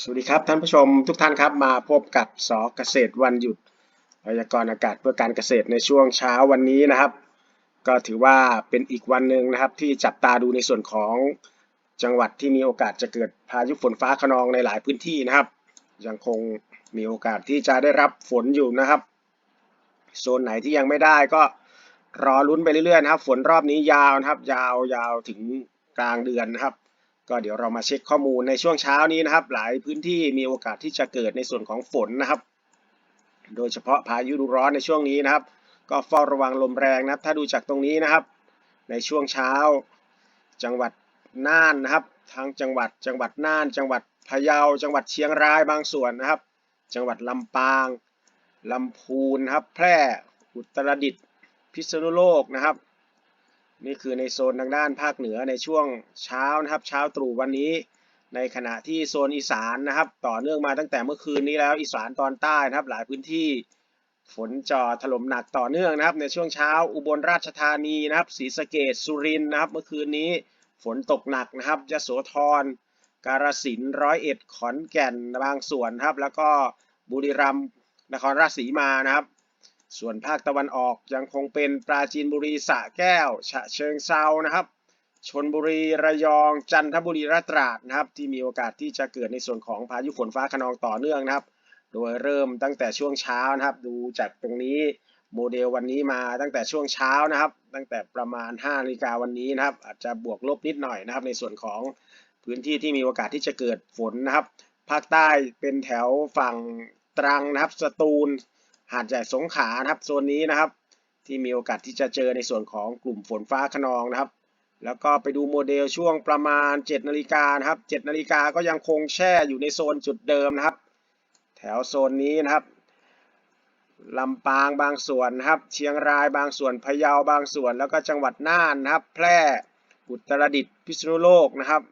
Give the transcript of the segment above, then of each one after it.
สวัสดีครับท่านผู้ชมทุกท่านครับมาพบกับสอเกษตรวันหยุดพยากรณ์อากาศเพื่อการเกษตรในช่วงเช้าวันนี้นะครับ ก็ถือว่าเป็นอีกวันหนึ่งนะครับ ที่จับตาดูในส่วนของจังหวัดที่มีโอกาสจะเกิดพายุฝนฟ้าขนองในหลายพื้นที่นะครับ ยังคงมีโอกาสที่จะได้รับฝนอยู่นะครับ โซนไหนที่ยังไม่ได้ก็รอลุ้นไปเรื่อยๆนะครับ ฝนรอบนี้ยาวนะครับ ยาวยาวถึงกลางเดือนนะครับ ก็เดี๋ยวเรามาเช็คข้อมูลในช่วงเช้านี้นะครับ หลายพื้นที่มีโอกาสที่จะเกิดในส่วนของฝนนะครับ โดยเฉพาะพายุร้อนในช่วงนี้นะครับ ก็เฝ้าระวังลมแรงนะครับ ถ้าดูจากตรงนี้นะครับ ในช่วงเช้า จังหวัดน่านนะครับทั้งจังหวัดจังหวัดน่าน จังหวัดพะเยา จังหวัดเชียงรายบางส่วนนะครับ จังหวัดลำปางลำพูนนะครับ แพร่ อุตรดิตถ์ พิษณุโลกนะครับ นี่คือในโซนทางด้านภาคเหนือในช่วงเช้านะครับ เช้าตรู่วันนี้ ในขณะที่โซนอีสานนะครับ ต่อเนื่องมาตั้งแต่เมื่อคืนนี้แล้วอีสานตอนใต้นะครับ หลายพื้นที่ฝนจ่อถล่มหนักต่อเนื่องนะครับ ในช่วงเช้าอุบลราชธานีนะครับศรีสะเกษสุรินทร์นะครับ เมื่อคืนนี้ฝนตกหนักนะครับยโสธร กาฬสินร้อยเอ็ดขอนแก่นบางส่วนครับ แล้วก็บุรีรัมย์นครราชสีมานะครับ ส่วนภาคตะวันออกยังคงเป็นปราจีนบุรีสระแก้ว ฉะเชิงเซานะครับชนบุรีระยอง จันทบุรีและตราดนะครับ ที่มีโอกาสที่จะเกิดในส่วนของพายุฝนฟ้าขนองต่อเนื่องนะครับ โดยเริ่มตั้งแต่ช่วงเช้านะครับ ดูจากตรงนี้โมเดลวันนี้มาตั้งแต่ช่วงเช้านะครับ ตั้งแต่ประมาณ5นาฬิกาวันนี้นะครับ อาจจะบวกลบนิดหน่อยนะครับ ในส่วนของพื้นที่ที่มีโอกาสที่จะเกิดฝนนะครับ ภาคใต้เป็นแถวฝั่งตรังนะครับ สตูล หาดใหญ่สงขลานะครับโซนนี้นะครับ ที่มีโอกาสที่จะเจอในส่วนของกลุ่มฝนฟ้าขนองนะครับ แล้วก็ไปดูโมเดลช่วงประมาณ 7นาฬิกานะครับ7นาฬิกาก็ยังคงแช่อยู่ในโซนจุดเดิมนะครับ แถวโซนนี้นะครับลำปางบางส่วนนะครับ เชียงรายบางส่วนพะเยาบางส่วน แล้วก็จังหวัดน่านนะครับ แพร่อุตรดิตถ์พิษณุโลกนะครับ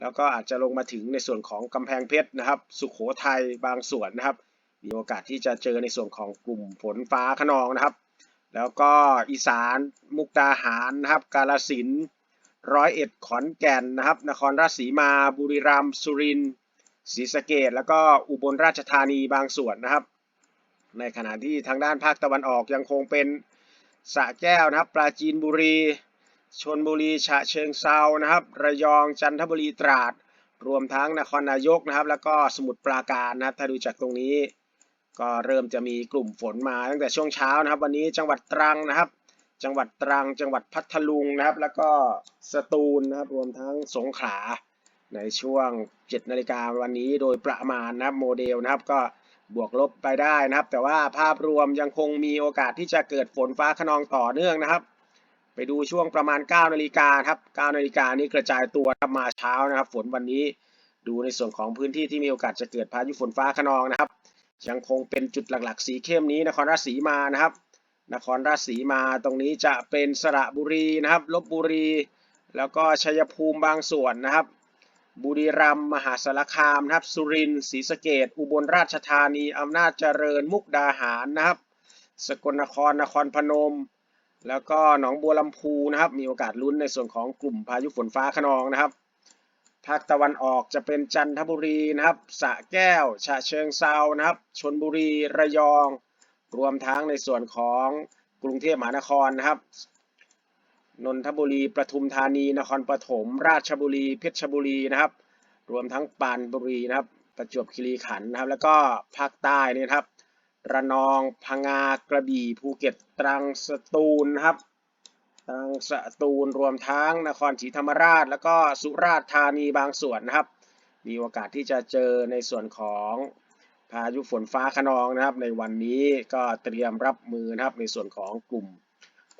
แล้วก็อาจจะลงมาถึงในส่วนของกำแพงเพชรนะครับ สุขโขทัยบางส่วนนะครับ มีโอกาสที่จะเจอในส่วนของกลุ่มฝนฟ้าขนองนะครับ แล้วก็อีสานมุกดาหารนะครับ กาฬสินร้อยเอ็ดขอนแก่นนะครับ นครราชสีมา บุรีรัมย์สุรินทร์ศรีสะเกษแล้วก็อุบลราชธานีบางส่วนนะครับ ในขณะที่ทางด้านภาคตะวันออกยังคงเป็นสระแก้วนะครับ ปราจีนบุรีชนบุรีฉะเชิงเซานะครับ ระยองจันทบุรีตราด รวมทั้งนครนายกนะครับ แล้วก็สมุทรปราการนะครับถ้าดูจากตรงนี้ ก็เริ่มจะมีกลุ่มฝนมาตั้งแต่ช่วงเช้านะครับ วันนี้จังหวัดตรังนะครับ จังหวัดตรัง จังหวัดพัทลุงนะครับ แล้วก็สตูลนะครับ รวมทั้งสงขลาในช่วง 7 นาฬิกาวันนี้โดยประมาณนะครับโมเดลนะครับก็บวกลบไปได้นะครับ แต่ว่าภาพรวมยังคงมีโอกาสที่จะเกิดฝนฟ้าขนองต่อเนื่องนะครับ ไปดูช่วงประมาณ 9 นาฬิกาครับ 9 นาฬิกานี้กระจายตัวมาเช้านะครับ ฝนวันนี้ดูในส่วนของพื้นที่ที่มีโอกาสจะเกิดพายุฝนฟ้าขนองนะครับ ยังคงเป็นจุดหลักๆ สีเข้มนี้นครราชสีมานะครับ นครราชสีมาตรงนี้จะเป็นสระบุรีนะครับลบบุรี แล้วก็ชัยภูมิบางส่วนนะครับ บุรีรัมย์มหาสารคามนะครับ สุรินทร์ศรีสะเกษอุบลราชธานีอำนาจเจริญมุกดาหารนะครับ สกลนครนครพนม แล้วก็หนองบัวลำพูนะครับ มีโอกาสลุ้นในส่วนของกลุ่มพายุฝนฟ้าขนองนะครับ ภาคตะวันออกจะเป็นจันทบุรีนะครับสระแก้ว ฉะเชิงเซานะครับชนบุรีระยอง รวมทั้งในส่วนของกรุงเทพมหานครนะครับนนทบุรีประทุมธานีนครปฐมราชบุรีเพชรบุรีนะครับ รวมทั้งปานบุรีนะครับ ประจวบคีรีขันธ์นะครับ แล้วก็ภาคใต้นี่ครับ ระนองพังงากระบี่ภูเก็ตตรังสตูลนะครับ ทางสตูลรวมทั้งนครศรีธรรมราช แล้วก็สุราษฎร์ธานีบางส่วนนะครับ มีโอกาสที่จะเจอในส่วนของพายุฝนฟ้าขนองนะครับ ในวันนี้ก็เตรียมรับมือนะครับในส่วนของกลุ่ม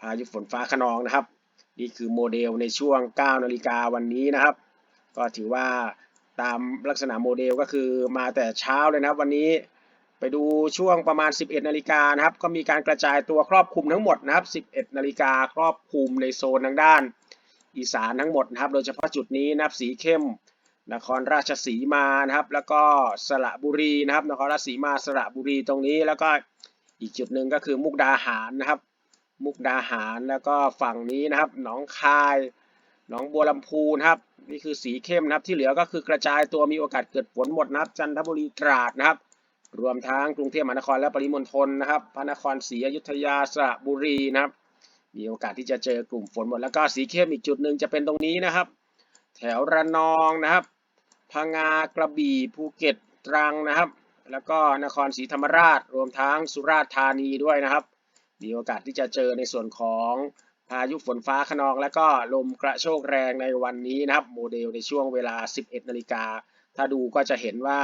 พายุฝนฟ้าขนองนะครับ นี่คือโมเดลในช่วง 9 นาฬิกาวันนี้นะครับ ก็ถือว่าตามลักษณะโมเดลก็คือมาแต่เช้าเลยนะครับวันนี้ ไปดูช่วงประมาณ 11 นาฬิกานะครับ ก็มีการกระจายตัวครอบคลุมทั้งหมดนะครับ 11 นาฬิกาครอบคลุมในโซนทางด้าน อีสานทั้งหมดนะครับ โดยเฉพาะจุดนี้นะครับสีเข้ม นครราชสีมานะครับ แล้วก็สระบุรีนะครับ นครราชสีมาสระบุรีตรงนี้ แล้วก็อีกจุดหนึ่งก็คือมุกดาหารนะครับ มุกดาหารแล้วก็ฝั่งนี้นะครับ หนองคายหนองบัวลำพูนะครับ นี่คือสีเข้มนะครับ ที่เหลือก็คือกระจายตัวมีโอกาสเกิดฝนหมดนะครับ จันทบุรีตราดนะครับ รวมทั้งกรุงเทพมหานครและปริมณฑลนะครับ พระนครศรีอยุธยาสระบุรีนะครับ มีโอกาสที่จะเจอกลุ่มฝนหมด แล้วก็สีเข้มอีกจุดหนึ่งจะเป็นตรงนี้นะครับ แถวระนองนะครับ พังงากระบี่ภูเก็ตตรังนะครับ แล้วก็นครศรีธรรมราช รวมทั้งสุราษฎร์ธานีด้วยนะครับ มีโอกาสที่จะเจอในส่วนของพายุฝนฟ้าขนอง และก็ลมกระโชกแรงในวันนี้นะครับ โมเดลในช่วงเวลา 11 นาฬิกา ถ้าดูก็จะเห็นว่า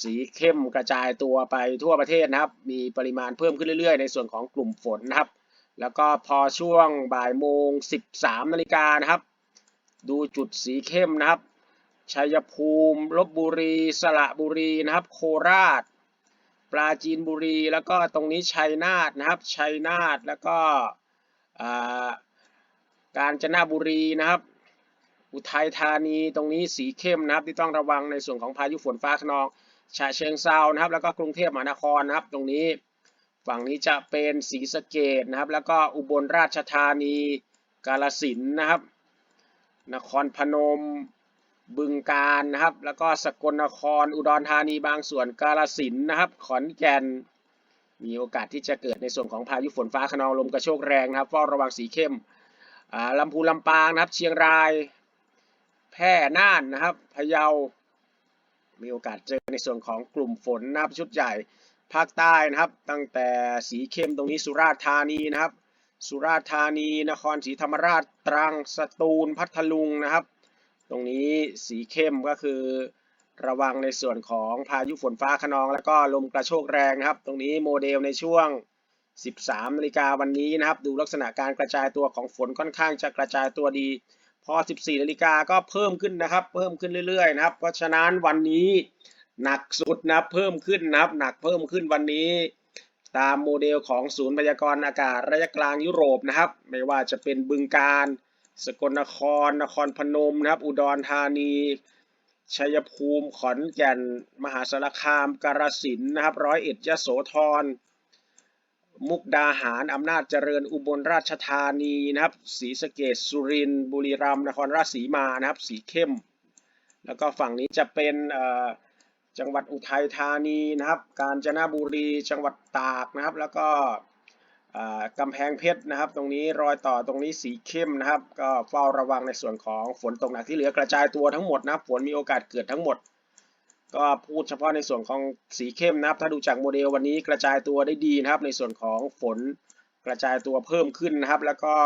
สีเข้มกระจายตัวไปทั่วประเทศนะครับ มีปริมาณเพิ่มขึ้นเรื่อยๆ ในส่วนของกลุ่มฝนนะครับ แล้วก็พอช่วงบ่ายโมง 13นาฬิกานะครับ ดูจุดสีเข้มนะครับ ชัยภูมิ ลบบุรี สระบุรีนะครับ โคราช ปราจีนบุรี แล้วก็ตรงนี้ชัยนาทนะครับ ชัยนาท แล้วก็อ่ากาญจนบุรีนะครับอุทัยธานีตรงนี้สีเข้มนะครับที่ต้องระวังในส่วนของพายุฝนฟ้าคะนอง ฉะเชิงเซานะครับ แล้วก็กรุงเทพมหานครนะครับ ตรงนี้ฝั่งนี้จะเป็นศรีสะเกดนะครับ แล้วก็อุบลราชธานี กาฬสินนะครับ นครพนม บึงกาฬนะครับ แล้วก็สกลนคร อุดรธานีบางส่วน กาฬสินนะครับ ขอนแก่น มีโอกาสที่จะเกิดในส่วนของพายุฝนฟ้าคะนองลมกระโชกแรงนะครับ เฝ้าระวังสีเข้มลำพูนลำปางนะครับ เชียงราย แพร่ น่านนะครับ พะเยา มีโอกาสเจอในส่วนของกลุ่มฝนนะครับชุดใหญ่ภาคใต้นะครับ ตั้งแต่สีเข้มตรงนี้สุราษฎร์ธานีนะครับ สุราษฎร์ธานี นครศรีธรรมราชตรังสตูลพัทลุงนะครับ ตรงนี้สีเข้มก็คือระวังในส่วนของพายุฝนฟ้าคะนอง แล้วก็ลมกระโชกแรงนะครับ ตรงนี้โมเดลในช่วง 13นาฬิกาวันนี้นะครับ ดูลักษณะการกระจายตัวของฝนค่อนข้างจะกระจายตัวดี พอ 14นาฬิกาก็เพิ่มขึ้นนะครับ เพิ่มขึ้นเรื่อยๆนะครับ เพราะฉะนั้นวันนี้หนักสุดนะเพิ่มขึ้นนะครับ หนักเพิ่มขึ้นวันนี้ ตามโมเดลของศูนย์พยากรณ์อากาศระยะกลางยุโรปนะครับ ไม่ว่าจะเป็นบึงการ สกลนคร นครพนมนะครับ อุดรธานีชัยภูมิ ขอนแก่น มหาสารคาม กาฬสินธุ์นะครับ ร้อยเอ็ดยโสธร มุกดาหารอำนาจเจริญอุบลราชธานีนะครับศรีสะเกษสุรินทร์บุรีรัมย์นครราชสีมานะครับ สีเข้ม แล้วก็ฝั่งนี้จะเป็นจังหวัดอุทัยธานีนะครับ กาญจนบุรีจังหวัดตากนะครับ แล้วก็กำแพงเพชรนะครับ ตรงนี้รอยต่อตรงนี้สีเข้มนะครับ ก็เฝ้าระวังในส่วนของฝนตกหนักที่เหลือกระจายตัวทั้งหมดนะฝนมีโอกาสเกิดทั้งหมด ก็พูดเฉพาะในส่วนของสีเข้มนะครับ ถ้าดูจากโมเดลวันนี้กระจายตัวได้ดีนะครับ ในส่วนของฝนกระจายตัวเพิ่มขึ้นนะครับ แล้วก็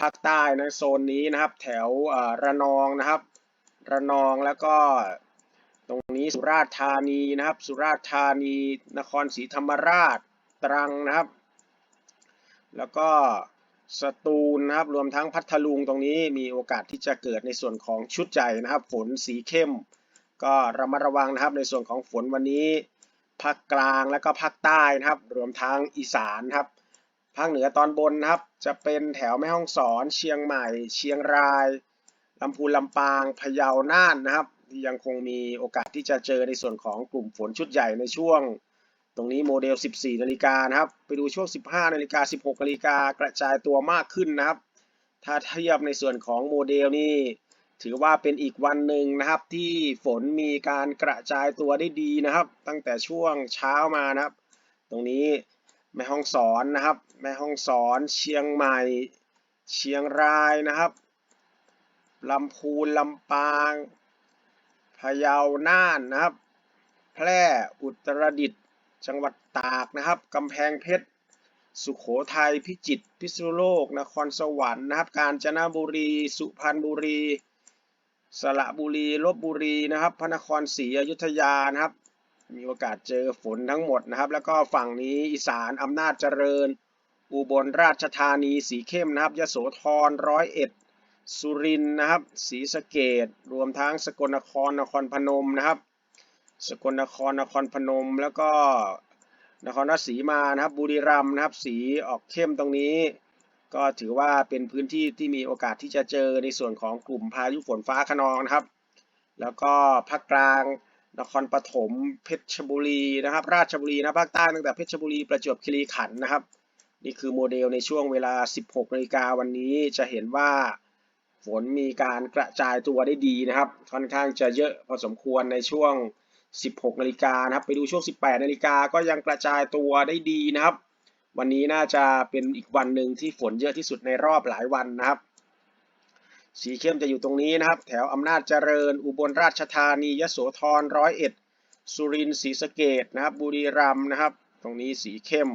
ภาคใต้นะโซนนี้นะครับ แถวระนองนะครับ ระนองแล้วก็ตรงนี้สุราษฎร์ธานีนะครับ สุราษฎร์ธานี นครศรีธรรมราชตรังนะครับ แล้วก็สตูลนะครับ รวมทั้งพัทลุงตรงนี้มีโอกาสที่จะเกิดในส่วนของชุดใหญ่นะครับ ฝนสีเข้ม ก็ระมัดระวังนะครับในส่วนของฝนวันนี้ภาคกลางและก็ภาคใต้นะครับ รวมทั้งอีสานครับภาคเหนือตอนบนนะครับ จะเป็นแถวแม่ฮ่องสอน เชียงใหม่ เชียงรายลำพูนลำปางพะเยาน่านนะครับ ยังคงมีโอกาสที่จะเจอในส่วนของกลุ่มฝนชุดใหญ่ในช่วง ตรงนี้โมเดล 14 นาฬิกานะครับ ไปดูช่วง 15 นาฬิกา 16 นาฬิกากระจายตัวมากขึ้นนะครับ ถ้าเทียบในส่วนของโมเดลนี่ ถือว่าเป็นอีกวันหนึ่งนะครับที่ฝนมีการกระจายตัวได้ดีนะครับ ตั้งแต่ช่วงเช้ามานะครับ ตรงนี้แม่ฮ่องสอนนะครับ แม่ฮ่องสอนเชียงใหม่ เชียงรายนะครับลำพูนลำปางพะเยาน่านนะครับ แพร่อุตรดิตถ์จังหวัดตากนะครับกำแพงเพชรสุขโขทัยพิจิตรพิษณุโลก นครสวรรค์นะครับ กาญจนบุรี สุพรรณบุรี สระบุรีลบบุรีนะครับ พระนครศรีอยุธยานะครับ มีโอกาสเจอฝนทั้งหมดนะครับ แล้วก็ฝั่งนี้อีสานอำนาจเจริญ อุบลราชธานีสีเข้มนะครับยโสธรร้อยเอ็ดสุรินทร์นะครับศรีสะเกดรวมทั้งสกลนครนครพนมนะครับ สกลนครนครพนม แล้วก็นครราชสีมานะครับบุรีรัมย์นะครับ สีออกเข้มตรงนี้ ก็ถือว่าเป็นพื้นที่ที่มีโอกาสที่จะเจอในส่วนของกลุ่มพายุฝนฟ้าคะนองนะครับ แล้วก็ภาคกลางนครปฐมเพชรบุรีนะครับ ราชบุรีนะภาคใต้ตั้งแต่เพชรบุรีประจวบคีรีขันธ์นะครับ นี่คือโมเดลในช่วงเวลา 16นาฬิกาวันนี้จะเห็นว่าฝนมีการกระจายตัวได้ดีนะครับ ค่อนข้างจะเยอะพอสมควรในช่วง 16นาฬิกานะครับ ไปดูช่วง 18นาฬิกาก็ยังกระจายตัวได้ดีนะครับ วันนี้น่าจะเป็นอีกวันหนึ่งที่ฝนเยอะที่สุดในรอบหลายวันนะครับ สีเข้มจะอยู่ตรงนี้นะครับ แถวอำนาจเจริญ อุบลราชธานียโสธรร้อยเอ็ดสุรินทร์ศรีสะเกดนะครับ บุรีรัมย์นะครับ ตรงนี้สีเข้ม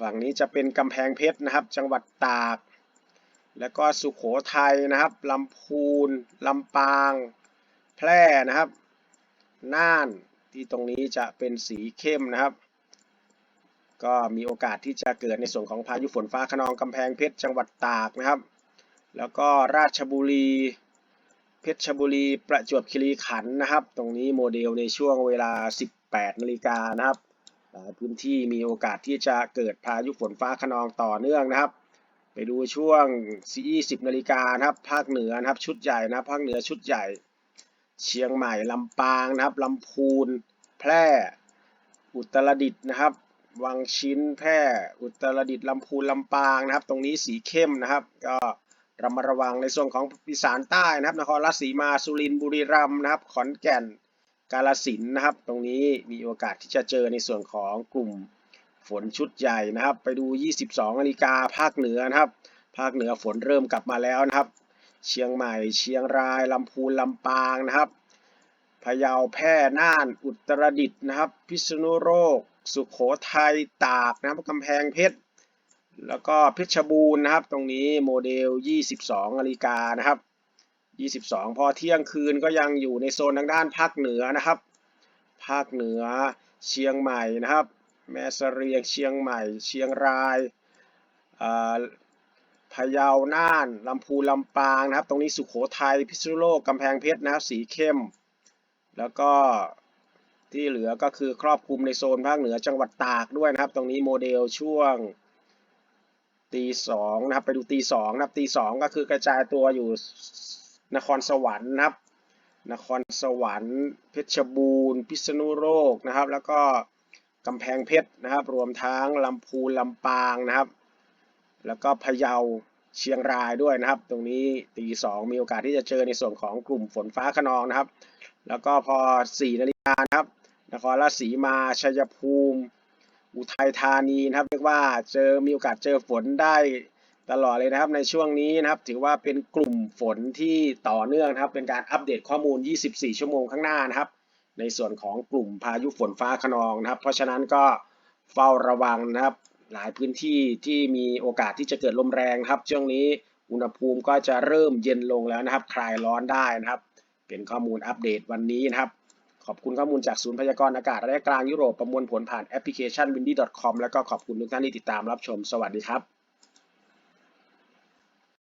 ฝั่งนี้จะเป็นกำแพงเพชรนะครับ จังหวัดตาก แล้วก็สุขโขทัยนะครับลำพูนลำปาง แพร่นะครับ น่านที่ตรงนี้จะเป็นสีเข้มนะครับ ก็มีโอกาสที่จะเกิดในส่วนของพายุฝนฟ้าขนองกำแพงเพชรจังหวัดตากนะครับ แล้วก็ราชบุรี เพชรบุรี ประจวบคีรีขันธ์นะครับ ตรงนี้โมเดลในช่วงเวลา 18นาฬิกานะครับหลายพื้นที่มีโอกาสที่จะเกิดพายุฝนฟ้าขนองต่อเนื่องนะครับ ไปดูช่วง 20นาฬิกานะครับ ภาคเหนือนะครับชุดใหญ่นะภาคเหนือชุดใหญ่ เชียงใหม่ลำปางนะครับลำพูน แพร่ อุตรดิตถ์นะครับ วังชิ้นแพร่อุตรดิตถ์ลำพูนลำปางนะครับ ตรงนี้สีเข้มนะครับ ก็ระมัดระวังในส่วนของอีสานใต้นะครับ นครราชสีมาสุรินทร์บุรีรัมย์นะครับ ขอนแก่นกาฬสินนะครับ ตรงนี้มีโอกาสที่จะเจอในส่วนของกลุ่มฝนชุดใหญ่นะครับ ไปดู 22นาฬิกาภาคเหนือนะครับ ภาคเหนือฝนเริ่มกลับมาแล้วนะครับ เชียงใหม่ เชียงรายลำพูนลำปางนะครับพะเยาแพร่น่านอุตรดิตถ์นะครับ พิษณุโลก สุขโขทัยตากนะครับกำแพงเพชร แล้วก็เพชรบูรณ์นะครับ ตรงนี้โมเดล 22นาฬิกานะครับ 22 พอเที่ยงคืนก็ยังอยู่ในโซนทางด้านภาคเหนือนะครับ ภาคเหนือเชียงใหม่นะครับ แม่เสรียงเชียงใหม่ เชียงรายอ่าพะเยา น่าน ลำพูน ลำปางนะครับ ตรงนี้สุขโขทัย พิษณุโลก กำแพงเพชรนะครับ สีเข้ม แล้วก็ ที่เหลือก็คือครอบคลุมในโซนภาคเหนือจังหวัดตากด้วยนะครับ ตรงนี้โมเดลช่วงตีสองนะครับไปดูตีสองนะครับตีสองก็คือกระจายตัวอยู่นครสวรรค์นะครับ นครสวรรค์เพชรบูรณ์ พิษณุโลกนะครับ แล้วก็กำแพงเพชรนะครับ รวมทั้งลำพูนลำปางนะครับ แล้วก็พะเยาเชียงรายด้วยนะครับ ตรงนี้ตีสองมีโอกาสที่จะเจอในส่วนของกลุ่มฝนฟ้าขนองนะครับ แล้วก็พอ4นาฬิกานะครับ นครราชสีมาชัยภูมิ อุทัยธานีนะครับ เรียกว่าเจอมีโอกาสเจอฝนได้ตลอดเลยนะครับในช่วงนี้นะครับ ถือว่าเป็นกลุ่มฝนที่ต่อเนื่องนะครับ เป็นการอัปเดตข้อมูล 24 ชั่วโมงข้างหน้านะครับ ในส่วนของกลุ่มพายุฝนฟ้าขนองนะครับ เพราะฉะนั้นก็เฝ้าระวังนะครับ หลายพื้นที่ที่มีโอกาสที่จะเกิดลมแรงครับ ช่วงนี้อุณหภูมิก็จะเริ่มเย็นลงแล้วนะครับ คลายร้อนได้นะครับ เป็นข้อมูลอัปเดตวันนี้นะครับ ขอบคุณข้อมูลจากศูนย์พยากรณ์อากาศระยะกลางยุโรปประมวลผลผ่านแอปพลิเคชัน windy.com แล้วก็ขอบคุณทุกท่านที่ติดตามรับชม สวัสดีครับ